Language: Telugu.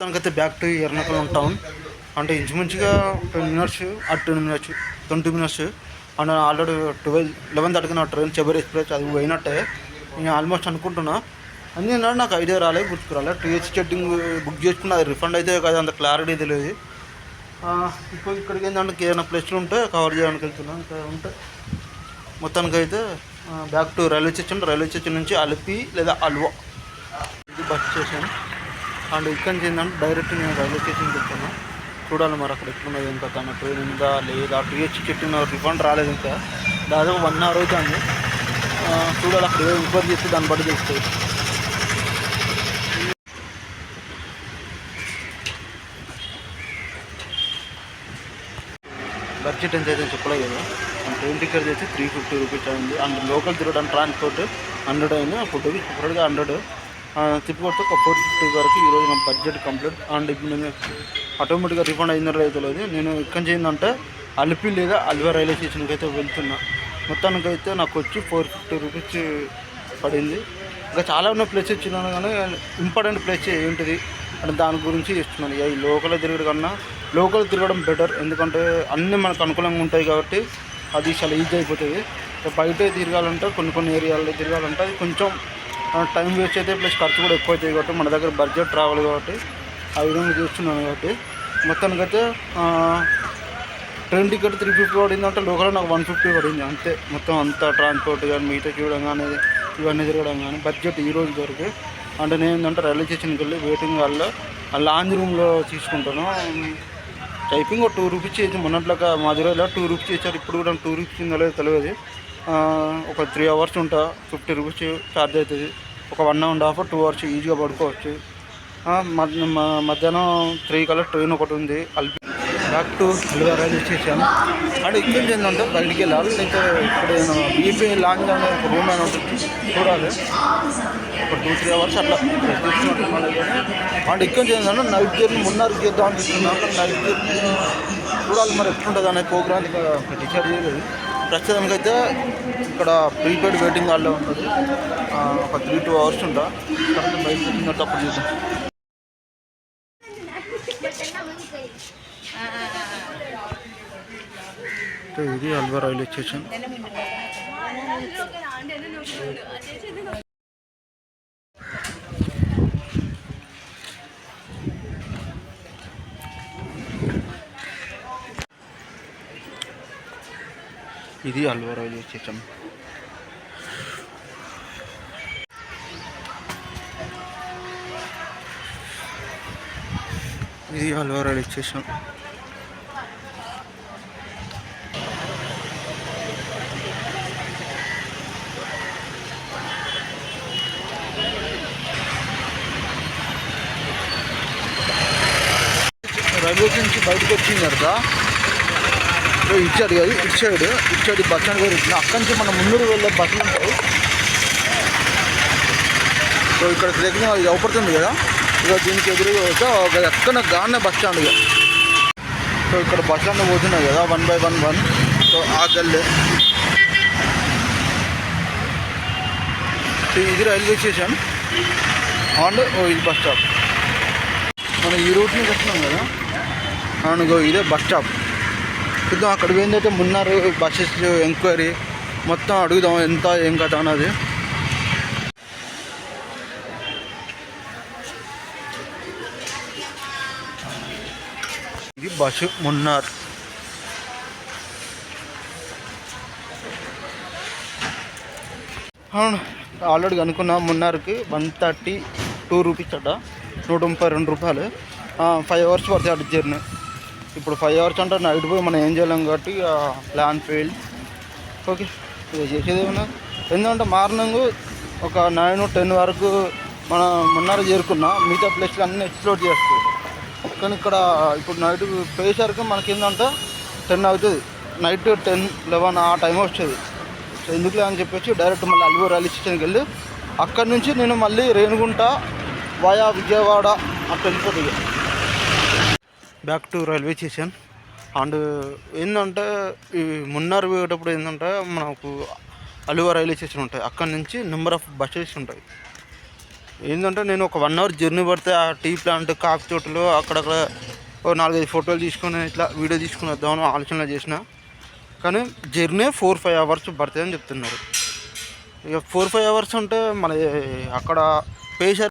దానికైతే బ్యాక్ టు ఎర్నాకుళం టౌన్ అంటే ఇంచుమించుగా టెన్ మినిట్స్ ఆ ten minutes twenty minutes. And already twelve eleven థర్టీకి నా ట్రైన్ చెబర్ ఎక్స్ప్రెస్ అది పోయినట్టే. నేను ఆల్మోస్ట్ అనుకుంటున్నా. అందుకే నాకు ఐడియా రాలేదు గుర్తుకు రాలేదు టీహెచ్ చెట్టింగ్ బుక్ చేసుకున్న అది రిఫండ్ అయితే కదా అంత క్లారిటీ తెలియదు ఇప్పుడు ఇక్కడికి ఏంటంటే ఏదైనా ప్లేస్లు ఉంటే కవర్ చేయడానికి వెళ్తున్నాను ఇంకా ఉంటే. మొత్తానికి అయితే back to railway station railway station నుంచి అలిపి లేదా అల్వా. ఇది బస్ స్టేషన్ అండ్ ఇక్కడి నుంచి ఏంటంటే డైరెక్ట్ నేను రైల్వే స్టేషన్కి వెళ్తున్నా. చూడాలి మరి అక్కడ ఎట్లున్నది ఇంకా తన ట్రైన్ ఉందా లేదా టీహెచ్ చెప్పిన రిఫండ్ రాలేదు ఇంకా. దాదాపు వన్ అవర్ అవుతుంది. చూడాలి అక్కడ ఏదో ఇబ్బంది చేస్తే దాన్ని బట్టి తెలుస్తుంది. బడ్జెట్ ఎంత అయితే చెప్పలేదు కదా. ట్రైన్ టికెట్ చేసి త్రీ ఫిఫ్టీ రూపీస్ అయింది. అండ్ లోకల్ తిరగడానికి ట్రాన్స్పోర్ట్ హండ్రెడ్ అయింది. ఫుడ్కి సపరేట్గా హండ్రెడ్ తిప్పికొస్తే ఒక ఫోర్ ఫిఫ్టీ వరకు ఈరోజు నా బడ్జెట్ కంప్లీట్. అండ్ ఇప్పుడు నేను ఆటోమేటిక్గా రిఫండ్ అయిందో అయితే లేదు నేను ఇక్కడి నుంచి ఏంటంటే అలిపి లేదా అల్వా రైల్వే స్టేషన్కి అయితే వెళ్తున్నా. మొత్తానికి అయితే నాకు వచ్చి ఫోర్ ఫిఫ్టీ రూపీస్ పడింది. ఇంకా చాలా ఉన్న ప్లేస్ ఇచ్చినాను కానీ ఇంపార్టెంట్ ప్లేస్ ఏంటిది అంటే దాని గురించి ఇస్తున్నాను ఇక ఈ లోకల్ తిరగడం కన్నా లోకల్ తిరగడం బెటర్ ఎందుకంటే అన్నీ మనకు అనుకూలంగా ఉంటాయి కాబట్టి అది చాలా ఈజీ అయిపోతుంది. బయట తిరగాలంటే కొన్ని కొన్ని ఏరియాల్లో తిరగాలంటే అది కొంచెం టైం వేస్ట్ అయితే ప్లస్ ఖర్చు కూడా ఎక్కువ అవుతాయి కాబట్టి మన దగ్గర బడ్జెట్ రావాలి కాబట్టి ఆ విధంగా చూస్తున్నాను కాబట్టి మొత్తానికైతే ట్రైన్ టికెట్ త్రీ ఫిఫ్టీ పడింది అంటే లోకల్ నాకు వన్ ఫిఫ్టీ పడింది. అంతే. మొత్తం అంతా ట్రాన్స్పోర్ట్ కానీ మిగతా చూడడం కానీ ఇవన్నీ తిరగడం కానీ బడ్జెట్ ఈ రోజు వరకు. అంటే నేను ఏంటంటే రైల్వే స్టేషన్కి వెళ్ళి వెయిటింగ్ హాల్లో ఆ లాంజ్ రూమ్లో తీసుకుంటాను. టైపింగ్ ఒక టూ రూపీస్ చేసి మొన్నట్లాగా మధురైలో టూ రూపీస్ చేశారు. ఇప్పుడు కూడా టూ రూపీస్ ఉందో తెలియదు. ఒక త్రీ అవర్స్ ఉంటా. ఫిఫ్టీ రూపీస్ ఛార్జ్ అవుతుంది. ఒక one and half two hours ఈజీగా పడుకోవచ్చు. మ- మధ్యాహ్నం త్రీ కల్లా ట్రైన్ ఒకటి ఉంది Alleppey back to Aluva railway station and ఇక్కడ నుంచి ఏంటంటే బయటికి వెళ్ళాలి లేకపోతే ఇక్కడ బీపీ లాంగ్ అనే ఒక రూమ్ అని ఉంటుంది చూడాలి. ఒక టూ త్రీ అవర్స్ అట్లా rest అండ్ ఇక్కడ నుంచి ఏంటంటే నైట్ జర్నీ మున్నారు చేద్దాం అనిపిస్తున్నాను నైట్ జర్నీ చూడాలి మరి ఎట్లుంటుంది అనే ప్రోగ్రామ్ ఇంకా డిసైడ్ చేయలేదు. ప్రస్తుతానికి అయితే ఇక్కడ ప్రీపెయిడ్ వెయిటింగ్ హాల్లో ఉంటుంది. ఆ, ఒక త్రీ టూ అవర్స్ ఉంటా. తర్వాత బయటకు వచ్చిన తప్పుడు చూద్దాం. సో ఇది అల్వా రైల్వే స్టేషన్. ఇది అల్వా రైల్వే స్టేషన్ ఇది అల్వా రైల్వే స్టేషన్ రైల్వే నుంచి బయటకు వచ్చింది కదా ఇచ్చాడు కదా ఇటు సైడ్ ఇటు సైడ్ బస్ స్టాండ్ కూడా ఇచ్చిన. అక్కడి నుంచి మనం ముందుకు వెళ్ళే బస్సులు ఉంటాయి సో ఇక్కడ దగ్గర ఇది అవుపడుతుంది కదా. ఇక దీనికి ఎదురుగా ఒక ఎక్కడ గానే బస్ స్టాండ్ ఇక. సో ఇక్కడ బస్ స్టాండ్ పోతున్నాయి కదా one by one one. So ఆ గల్లే. ఇది రైల్వే స్టేషన్. అండ్ ఓ ఇది బస్ స్టాప్. మనం ఈ రూట్ నుంచి వస్తున్నాం కదా అవునుగో ఇదే బస్ స్టాప్. చూద్దాం అక్కడ ఏంటంటే మున్నారు బస్సెస్ ఎంక్వైరీ. మొత్తం అడుగుదాం ఎంత ఏం కథ అన్నది. ఇది బస్సు మున్నార్. అవును ఆల్రెడీ అనుకున్నా మున్నార్కి వన్ థర్టీ టూ రూపీస్ అట. నూట ముప్పై రెండు రూపాయలు. ఫైవ్ అవర్స్ పడుతుంది అటు జర్నీ ఇప్పుడు ఫైవ్ అవర్స్ అంటే నైట్ పోయి మనం ఏం చేయలేం కాబట్టి ప్లాన్ ఫెయిల్ ఓకే చేసేది ఏమన్నా ఎందుకంటే మార్నింగ్ ఒక నైన్ టెన్ వరకు మనం మున్నార చేరుకున్నా మిగతా ప్లేస్లు అన్నీ ఎక్స్ప్లోర్ చేస్తాం కానీ ఇక్కడ ఇప్పుడు నైట్ పోయేసరికి మనకి ఏంటంటే టెన్ అవుతుంది. నైట్ టెన్ లెవెన్ ఆ టైం వస్తుంది. సో ఎందుకులే అని చెప్పేసి డైరెక్ట్ మళ్ళీ అల్వూరు రైల్వే స్టేషన్కి వెళ్ళి అక్కడి నుంచి నేను మళ్ళీ రేణుగుంట వయా విజయవాడ అట్లా వెళ్ళిపోతుంది back to railway station and ఏంటంటే ఈ మున్నార్ పోయేటప్పుడు ఏంటంటే మనకు అలువా రైల్వే స్టేషన్ ఉంటాయి. అక్కడ నుంచి నెంబర్ ఆఫ్ బస్సెస్ ఉంటాయి. ఏంటంటే నేను ఒక వన్ అవర్ జర్నీ పడితే ఆ టీ ప్లాంట్ కాఫీ తోటలు అక్కడక్కడ ఓ నాలుగైదు ఫోటోలు తీసుకొని ఇట్లా వీడియో తీసుకుని వద్దామని ఆలోచన చేసిన. కానీ జర్నీ ఫోర్ ఫైవ్ అవర్స్ పడుతుందని చెప్తున్నారు. ఇక ఫోర్ ఫైవ్ అవర్స్ అంటే మన అక్కడ పేషర్